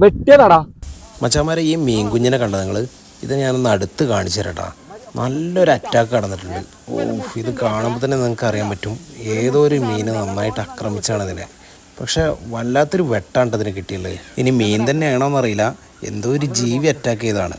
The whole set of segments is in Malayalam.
വെട്ടിയതാടാ. മച്ചാമാരെ ഈ മീൻ കുഞ്ഞിനെ കണ്ട നിങ്ങൾ ഇത് ഞാനൊന്ന് അടുത്ത് കാണിച്ചു തരട്ടാ. നല്ലൊരു അറ്റാക്ക് കടന്നിട്ടുണ്ട് ഓഹ് ഇത് കാണുമ്പോൾ തന്നെ നിങ്ങൾക്ക് അറിയാൻ പറ്റും. ഏതോ ഒരു മീന് നന്നായിട്ട് ആക്രമിച്ചാണ് ഇതിനെ. പക്ഷെ വല്ലാത്തൊരു വെട്ടാണ് ഇതിന് കിട്ടിയുള്ളത് ഇനി മീൻ തന്നെയാണോ എന്നറിയില്ല. എന്തോ ഒരു ജീവി അറ്റാക്ക് ചെയ്താണ്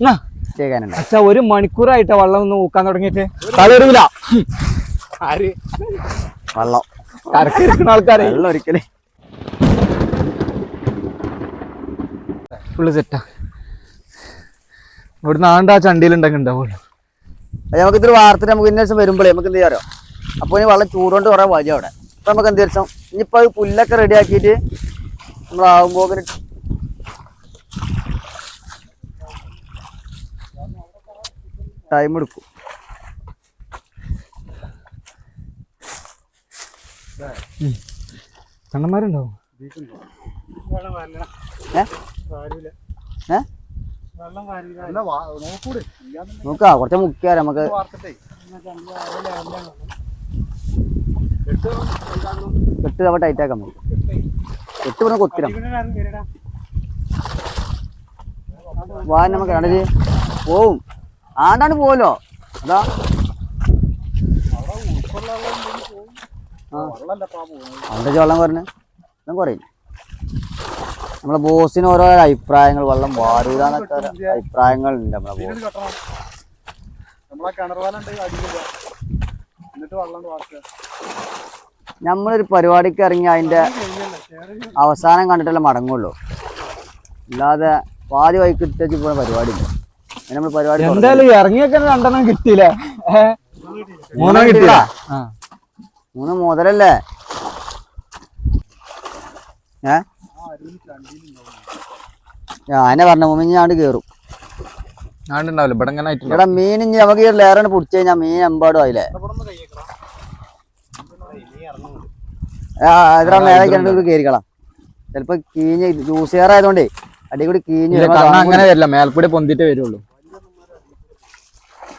എന്നാ ചെയ്യാനുണ്ട് അച്ഛാ ഒരു മണിക്കൂറായിട്ട് വെള്ളം ഒന്ന് ഊക്കാൻ തുടങ്ങിയിട്ട്. തളരൂല ആര്? വെള്ളം. കരക്കിരിക്കുന്ന ആൾക്കാരെ. വെള്ളം ഒരിക്കലേ. ഫുള്ള് സെറ്റാ ഇവിടുന്ന് ആണ്ട് ആ ചണ്ടിയിലുണ്ടെങ്കിൽ നമുക്ക് ഇതൊരു വാർത്ത നമുക്ക് ഇന്ന ദിവസം വരുമ്പോഴേ നമുക്ക് എന്ത് ചെയ്യാറോ അപ്പോൾ ഇനി വെള്ളം ചൂടുകൊണ്ട് കുറേ വഴി അവിടെ. അപ്പൊ നമുക്ക് എന്ത് ദിവസം ഇനിയിപ്പോ അത് പുല്ലൊക്കെ റെഡി ആക്കിയിട്ട് ടൈം എടുക്കും. കണ്ണന്മാരുണ്ടാവും നോക്കാ കുറച്ച് മുക്കിയാ നമുക്ക്. കെട്ട് അവ ടൈറ്റ് ആക്കാൻ നമുക്ക്. കെട്ട് പറഞ്ഞ കൊത്തിരം വാ നമുക്ക് കണ്ടത് പോവും. ആണ്ടാണ് പോവല്ലോ. അതാ. അവിടെ വെള്ളം കുറഞ്ഞു വെള്ളം കുറയും. നമ്മളെ ബോസിന് ഓരോ അഭിപ്രായങ്ങൾ വെള്ളം വാരൂലെന്നൊക്കെ ഒരു അഭിപ്രായങ്ങൾ ഉണ്ട് നമ്മളെ ബോസ് നമ്മളൊരു പരിപാടിക്ക് ഇറങ്ങി അതിന്റെ അവസാനം കണ്ടിട്ടല്ലേ മടങ്ങുള്ളൂ. അല്ലാതെ പാതി വൈകിട്ടേക്ക് പോണ പരിപാടി ഇല്ല അതിന് നമ്മൾ പരിപാടി. എന്തായാലും ഇറങ്ങിയൊക്കെ രണ്ടെണ്ണം കിട്ടിയില്ലേ? മൂന്നെണ്ണം കിട്ടിയില്ല? മൂന്ന് മുതലല്ലേ? ഏ? ഞാനെ പറഞ്ഞ മുമ്പ് ഞാണ്ട് കേറും. ഇവിടെ മീൻ ഇനി നമുക്ക് ഈ ലേറാണ് പിടിച്ചു കഴിഞ്ഞാൽ മീൻ എമ്പാടും ആയില്ലേ? ആ അതിനാ നേരെ കണ്ടു കയറിക്കളാം ചിലപ്പോ കീഞ്ഞ് ജ്യൂസ് ചെയ്യാർ ആയതുകൊണ്ടേ അടി കൂടി കീഞ്ഞ് അങ്ങനെ വരില്ല മേൽക്കൂടി പൊന്തിട്ടേ വരുള്ളൂ.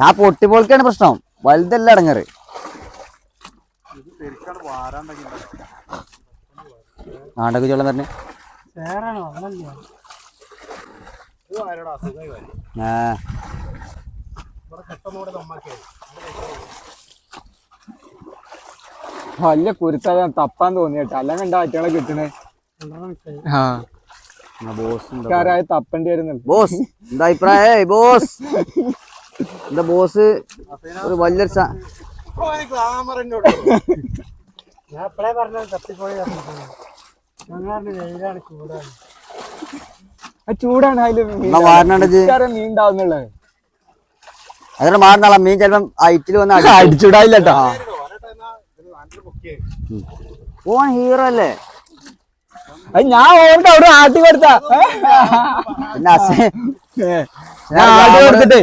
ആ പൊട്ടിപ്പോൾക്കാണ് പ്രശ്നം. വലുതല്ല അടങ്ങറ് ചൊല്ലം തന്നെ. ആ. വലിയ കുരുത്ത തപ്പാൻ തോന്നിയിട്ട്. അല്ലെങ്കിൽ എന്താ ആറ്റുകളെ കിട്ടണേ? ആ. ബോസ് ആരായ തപ്പേണ്ടി വരുന്നുണ്ട്. ബോസ് എന്താ അഭിപ്രായ? ബോസ്. എന്താ ബോസ്? ഒരു വലിയൊരു ഞാൻ എപ്പോഴേ തപ്പിപ്പോയി വെയിലാണ് ചൂടാണ്. അതിൽ? മീൻ ഉണ്ടാവുന്നുള്ളത് അതിന് മാറുന്നാളാ മീൻ ചിലപ്പം ഐറ്റിൽ വന്ന് അടി- അടിച്ചുടായില്ല കേട്ടോ ഓൻ ഹീറോ അല്ലേ? ഞാൻ ഓർമ്മ അവിടെ ആട്ടി കൊടുത്താ. പിന്നെ ഞാൻ കൊടുത്തിട്ടേ.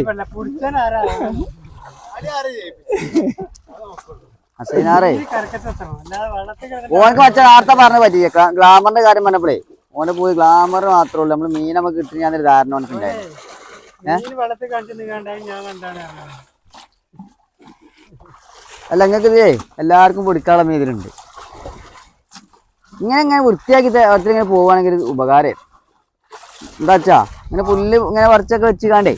ഓനക്ക് മച്ച നേരത്തെ പറഞ്ഞ പറ്റിയ ഗ്ലാമറിന്റെ കാര്യം പറഞ്ഞപ്പോഴേ ഓനെ പോയി ഗ്ലാമർ മാത്രമേ ഉള്ളൂ. നമ്മൾ മീൻ നമുക്ക് കിട്ടി ഞാനൊരു ധാരണ പറഞ്ഞത്. അല്ല നിങ്ങൾക്ക് ഇതേ എല്ലാവർക്കും പൊടിക്കാനുള്ള മീൻ ഇതിലുണ്ട് ഇങ്ങനെ ഇങ്ങനെ വൃത്തിയാക്കി അടുത്ത് ഇങ്ങനെ പോവുകയാണെങ്കിൽ ഉപകാരം എന്താ വെച്ചാ ഇങ്ങനെ പുല്ല് ഇങ്ങനെ വറച്ചൊക്കെ വെച്ച് കാണ്ടേ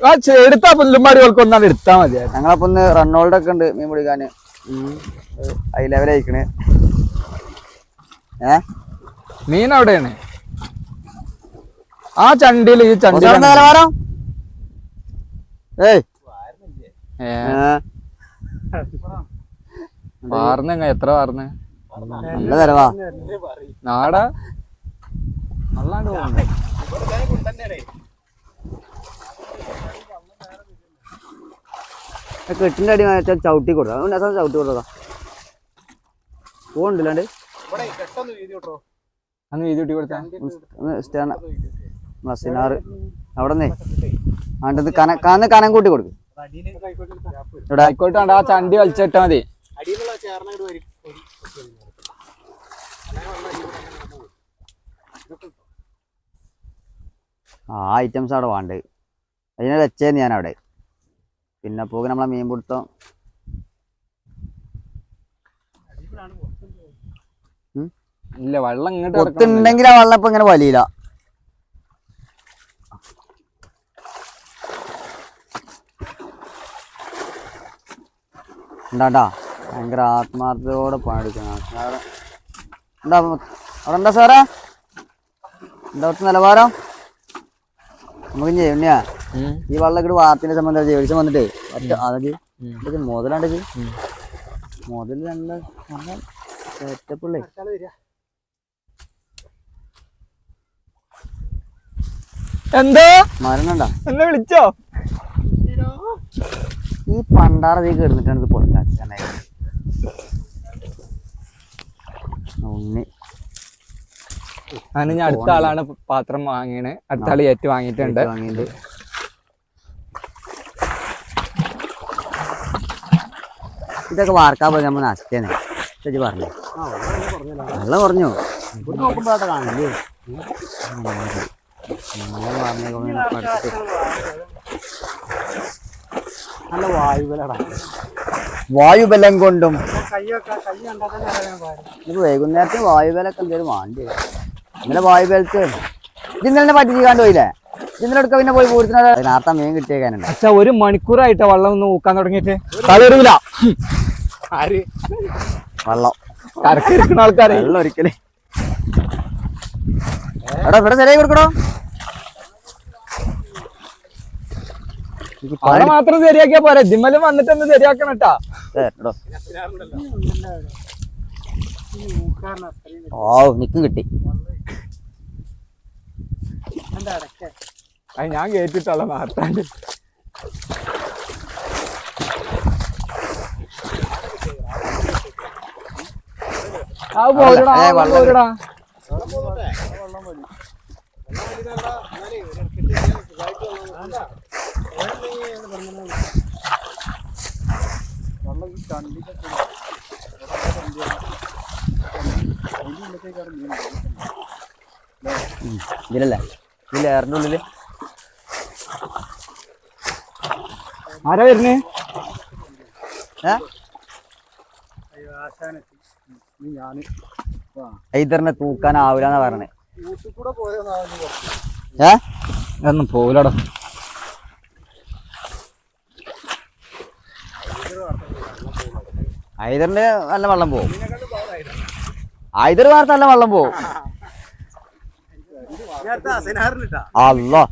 ആ ചെ- എടുത്താ പുല്ലുമാരി ഒന്നാണ് എടുത്താ മതി. ഞങ്ങളപ്പോ ഒന്ന് റണ്ണോൾഡ് ഒക്കെ ഉണ്ട് മീൻ പിടിക്കാന് ഹൈ ലെവൽ അയക്കണ് ഏ? മീൻ അവിടെയാണ്. ആ ചണ്ടിയിൽ ഈ ചണ്ടി നിലവാരം ഏയ്. വാർന്നെങ്ങ എത്ര വാർന്ന്? നല്ല തരവാ നാടാ? നല്ലാണ്ട് പോകുന്നു ആ കെട്ടിന്റെ അടി വെച്ചാൽ ചവിട്ടി കൊടുക്കാം അതുകൊണ്ട് അസം ചവിട്ടി കൊടുക്കാം പോകണ്ടില്ലാണ്ട് അന്ന് വീതി കൂട്ടി കൊടുത്താ. സ്റ്റേണ മസിനാറ്. അവിടെ നിന്നേ ആണ്ടത് കന കന്ന് കനം കൂട്ടി കൊടുക്കും. ഇവിടെ ആയിക്കോട്ടെ ആ ചണ്ടി വലിച്ചിട്ടാ മതി. അടിയിലുള്ള ചേർന്നങ്ങോട്ട് വരും. ആ ഐറ്റംസ് അവിടെ വേണ്ടത് അതിനെ വെച്ചേന്ന് ഞാൻ അവിടെ പിന്നെ പോകെ നമ്മളെ മീൻ പിടുത്തം. ഇല്ല വെള്ളം ഇങ്ങോട്ട്. പൊത്തുണ്ടെങ്കിൽ ആ വെള്ളം ഇപ്പൊ ഇങ്ങനെ വലിയില്ല. ഉണ്ടാ ഭയങ്കര ആത്മാർത്ഥതയോടെ പണിയെടുക്കണം അവിടെ എന്താ സാറേ? എന്താ നിലവാരം? നമുക്ക് ചെയ്യുന്നയാ ഈ വള്ളക്കിട്ട് വാർത്തിനെ വാർത്തിന്റെ സംബന്ധം ജേഴ്സം വന്നിട്ടേ ഒറ്റ അതൊക്കെ ഇത് മുതലാണ്ടത് മുതൽ നല്ല നല്ല സെറ്റപ്പുള്ളേ എന്തോ? മരണണ്ട? എന്നെ വിളിച്ചോ? ഈ പണ്ടാറ തീ കിടന്നിട്ടാണ് ഇത് പൊട്ടാൻ ഉണ്ണി. അതിന് ഞാൻ അടുത്ത ആളാണ് പാത്രം വാങ്ങിയത് അടുത്ത ആൾ ഏറ്റു വാങ്ങിയിട്ടുണ്ട്. വാങ്ങിയിട്ട് ഇതൊക്കെ വാർക്കാൻ പോയി നമ്മൾ നശിച്ചേനെ. ചേച്ചി പറഞ്ഞു? വെള്ളം കുറഞ്ഞു? കാണില്ലേ നല്ല വായുബലടാ. വായുബലം കൊണ്ടും വൈകുന്നേരത്തെ വായുബലൊക്കെ എന്തേലും വേണ്ടി വരും. ഇന്നലെ വായുബലത്ത് ഇത് ഇന്നലെ പറ്റി ചെയ്യാണ്ട് പോയില്ലേ? ഇത് ഇന്നലെ എടുക്ക പിന്നെ പോയി പൂരത്തിന് നേരത്തെ മീൻ കിട്ടിയേക്കാനുണ്ട്. അച്ഛാ ഒരു മണിക്കൂറായിട്ട് വെള്ളം ഒന്ന് ഊക്കാൻ തുടങ്ങിയിട്ട്. തളരൂല ആര്? വെള്ളം. കരക്കിരിക്കുന്ന ആൾക്കാരെ. വെള്ളം ഒരിക്കലേ. എടാ ഇവിടെ ശരിയായി കൊടുക്കണോ? എനിക്ക് മാത്രം ശരിയാക്കിയാ പോരെ. ജിമ്മലും വന്നിട്ട് ഒന്ന് ശരിയാക്കണം കേട്ടാ. ഓ നിക്കും കിട്ടി. അത് ഞാൻ കേട്ടിട്ടുള്ള നാട്ടാണ്ട് വെള്ളം പോരടാ. ഇതിലല്ലേ? ഈ ലെയറിന്റെ ഉള്ളിൽ ആരാ വരുന്നേ? ഏ? അയ്യോ ആശാനെത്തി നീ ഞാൻ ഹൈദറിനെ തൂക്കാൻ ആവില്ല കൂടെ പോയതാണ് ഏ ഒന്നും ഹൈദറിന്റെ നല്ല വെള്ളം പോവും. ഹൈദർ വാർത്ത നല്ല വെള്ളം പോവും. അല്ലോ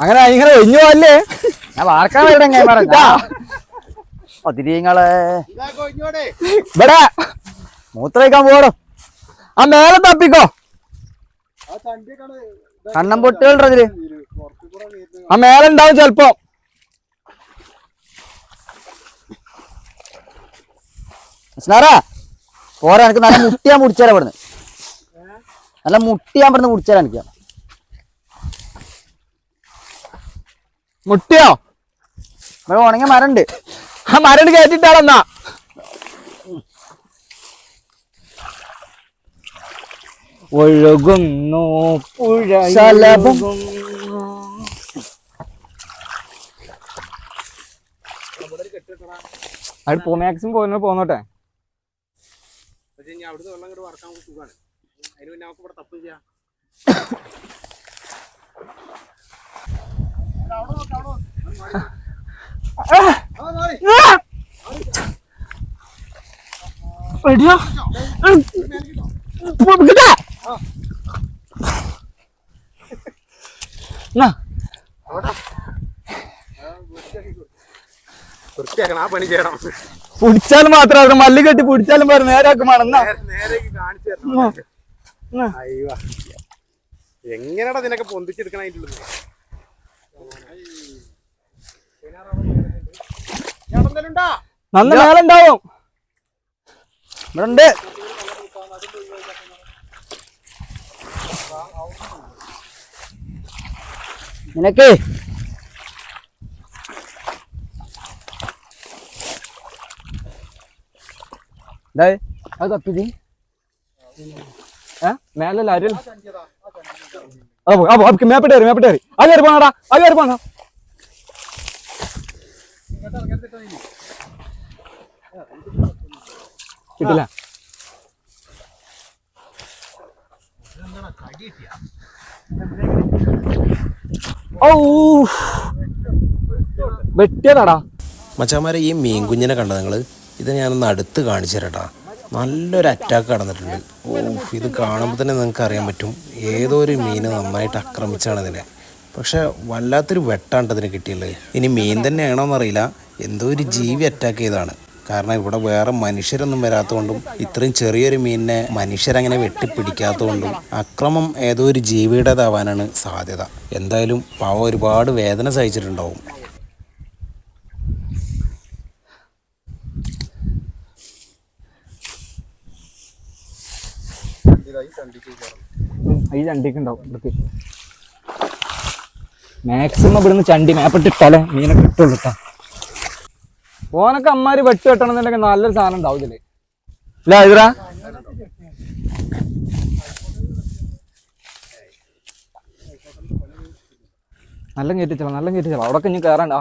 അങ്ങനെ ഇങ്ങനെ ഒഴിഞ്ഞു പോവല്ലേ? ഞാൻ വാർക്കാൻ വേണ്ടി എങ്ങനെ ഒത്തിരിങ്ങളെ ഇവിടെ. മൂത്രയിക്കാൻ പോടും ആ മേലെ തപ്പിക്കോ. കണ്ണം പൊട്ടുകളുടെ അതിൽ ആ മേലെ ഉണ്ടാവും ചെലപ്പോ. സ്നാറാ പോരാ എനിക്ക് നല്ല മുട്ടിയാൻ മുടിച്ചാലാ ഇവിടുന്ന്. നല്ല മുട്ടിയാൻ ഇവിടുന്ന് മുടിച്ചാലാ എനിക്ക്. മുട്ടിയോ? ഉണങ്ങിയ മരണ്ട് ആ മരട് കയറ്റിട്ടാളെന്നാ. ഒഴുകുന്നു പുഴ ശലഭം. അത് പോ മാക്സിമം പോകുന്ന പോന്നോട്ടെ. അവിടുന്ന് വെള്ളം ഇങ്ങോട്ട് വറക്കാൻ സുഖമാണ്. അതിന് പിന്നെ നമുക്ക് ഇവിടെ തപ്പ് ചെയ്യാം. കിട്ടാ എന്നാ പിടിച്ചാൽ മാത്രം മല്ല് കെട്ടി പിടിച്ചാലും പറ നേരെ വേണമെന്നാ നേരേക്ക് കാണിച്ചു തരണം അയ്യോ. എങ്ങനെയാടാ ഇതിനൊക്കെ പൊന്തിച്ചെടുക്കണായിട്ടുള്ളത് ഉണ്ടാ നന്ന മേലെ ഉണ്ടാവും ഇവിടെ ഉണ്ട് നിനക്ക് അത് തപ്പിജി ഏ മേലല്ല അരി മേപ്പിട്ട് കയറി മേപ്പിട്ട് കയറി അത് കയറി പോണടാ അത് കയറി പോണ കിട്ടില്ല. ഓ വെട്ടിയതാടാ. മച്ചാമാരെ ഈ മീൻ കുഞ്ഞിനെ കണ്ട നിങ്ങൾ ഇത് ഞാനൊന്ന് അടുത്ത് കാണിച്ചു തരട്ടാ. നല്ലൊരു അറ്റാക്ക് കടന്നിട്ടുണ്ട് ഓ ഇത് കാണുമ്പോൾ തന്നെ നിങ്ങൾക്ക് അറിയാൻ പറ്റും. ഏതൊരു ഒരു മീൻ നന്നായിട്ട് ആക്രമിച്ചാണ് ഇതിനെ. പക്ഷെ വല്ലാത്തൊരു വെട്ടാണ് ഇതിന് കിട്ടിയുള്ളത്. ഇനി മീൻ തന്നെയാണോന്ന് അറിയില്ല എന്തോ ഒരു ജീവി അറ്റാക്ക് ചെയ്താണ് കാരണം ഇവിടെ വേറെ മനുഷ്യരൊന്നും വരാത്തതുകൊണ്ടും ഇത്രയും ചെറിയൊരു മീനിനെ മനുഷ്യരങ്ങനെ വെട്ടിപ്പിടിക്കാത്തതുകൊണ്ടും അക്രമം ഏതോ ഒരു ജീവിയുടേതാവാനാണ് സാധ്യത. എന്തായാലും പാവ ഒരുപാട് വേദന സഹിച്ചിട്ടുണ്ടാവും. ഈ ചണ്ടിക്ക് മാക്സിമം ഇവിടുന്ന് ചണ്ടി മേപ്പിട്ടിട്ടാലേ മീനൊക്കെ ഇട്ടുള്ളൂ കേട്ടോ ഓനൊക്കെ അമ്മാര് വെട്ട് വെട്ടണമെന്നുണ്ടെങ്കിൽ നല്ലൊരു സാധനം ഉണ്ടാവും ഇതിൽ ഇല്ല നല്ല കയറ്റിച്ചോ നല്ല കയറ്റിച്ചോ അവിടെ ഇനി കയറണ്ട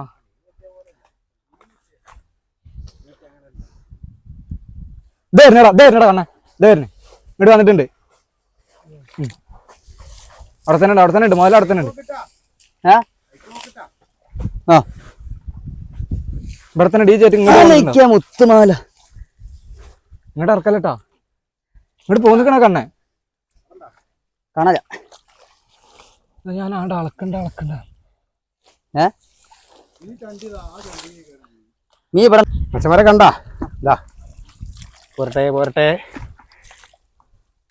ദേരണടാ ദേരണടാ കണ്ണ. ദേരണ ഇവിടെ വന്നിട്ടുണ്ട്. അവിടെ തന്നെ ഉണ്ട് അവിടെ തന്നെ ഉണ്ട്. മുതലവിടെ അവിടെ തന്നെ ഉണ്ട്. ഏ? ആ. ഇവിടെ തന്നെ ഡി ഇങ്ങോട്ട്? ആലയ്ക്ക മുത്തുമാല. ഇങ്ങോട്ട് ഇറക്കല്ലട്ടാ. ഇങ്ങോട്ട് പോന്നിക്കണ കണ്ണേ? കാണാല ഞാൻ ആണ്ട് അളക്കണ്ട അളക്കണ്ട. ഏ? നീ ഇവിടെ മച്ചന്മാരെ കണ്ടാ? ഇതാ. പോരട്ടെ പോരട്ടെ.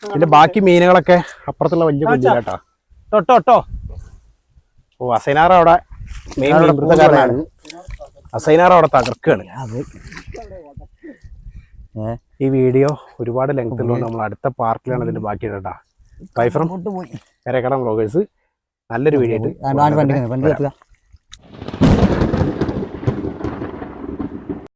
ഇതിന്റെ ബാക്കി മീനുകളൊക്കെ അപ്പുറത്തുള്ള വലിയ കുഞ്ഞിലാട്ടോ. തൊട്ടോ ട്ടോ ഓ അസൈനാർ അവിടെ. മെയിൻ അസൈനാർ അവിടെ തകർക്കുകയാണ്. ഈ വീഡിയോ ഒരുപാട് ലെങ്ത് ഉള്ളതുകൊണ്ട് നമ്മൾ അടുത്ത പാർട്ടിലാണ് ഇതിന്റെ ബാക്കി ഇടട്ടാ ബൈഫ്രം കരക്കടം ബ്ലോഗേഴ്സ് നല്ലൊരു വീഡിയോ ആയിട്ട്